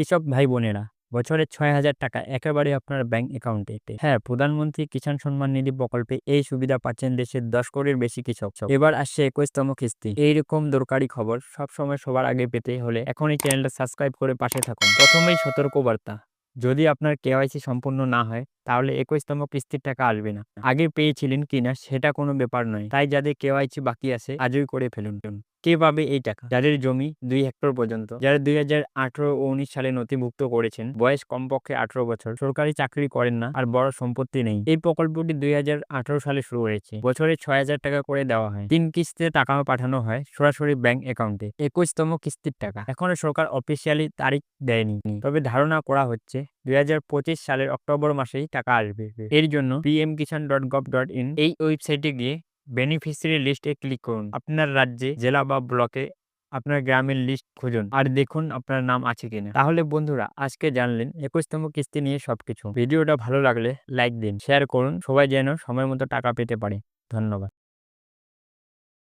কৃষক ভাই বোনেরা বছরে ছয় হাজার টাকা একেবারে আপনার ব্যাংক অ্যাকাউন্টে। হ্যাঁ প্রধানমন্ত্রী কিষাণ সম্মান নিধি প্রকল্পে এই সুবিধা পাচ্ছেন দেশের দশ কোটির বেশি কৃষক। এবার আসছে একুশতম কিস্তি। এইরকম দরকারি খবর সব সময় সবার আগে পেতে হলে এখনই চ্যানেলটা সাবস্ক্রাইব করে পাশে থাকুন। প্রথমেই সতর্কবার্তা, যদি আপনার কেওয়াইসি সম্পূর্ণ না হয়, তাহলে একুশতম কিস্তির টাকা আসবে না। আগে পেয়েছিলেন কিনা সেটা কোনো ব্যাপার নয়। তাই যাদের কেওয়াইসি বাকি আছে, আজই করে ফেলুন। কে পাবে এই টাকা? যাদের জমি দুই হেক্টর পর্যন্ত, যারা দুই হাজার আঠারো ও উনিশ সালে নথিভুক্ত করেছেন, বয়স কমপক্ষে আঠারো বছর। সরকারি চাকরি করেন না, আর বড় সম্পত্তি নেই। এই প্রকল্পটি দুই হাজার আঠারো সালে শুরু হয়েছে। বছরে ছয় হাজার টাকা করে দেওয়া হয়। তিন কিস্তিতে টাকা পাঠানো হয় সরাসরি ব্যাংক অ্যাকাউন্টে। একুশতম কিস্তির টাকা। এখনও সরকার অফিসিয়ালি তারিখ দেয়নি। তবে ধারণা করা হচ্ছে দুই হাজার পঁচিশ সালের অক্টোবর মাসেই টাকা আসবে। এর জন্য PM Kisan dot gov dot in এই ওয়েবসাইটে গিয়ে বেনিফিসিয়ারি লিস্টে ক্লিক করুন। আপনার রাজ্যে, জেলা বা ব্লকে আপনার গ্রামের লিস্ট খুঁজুন। আর দেখুন আপনার নাম আছে কিনা। তাহলে বন্ধুরা, আজকে জানলেন একুশতম কিস্তি নিয়ে সবকিছু। ভিডিওটা ভালো লাগলে লাইক দিন শেয়ার করুন। সবাই যেন সময় মতো টাকা পেতে পারে। ধন্যবাদ।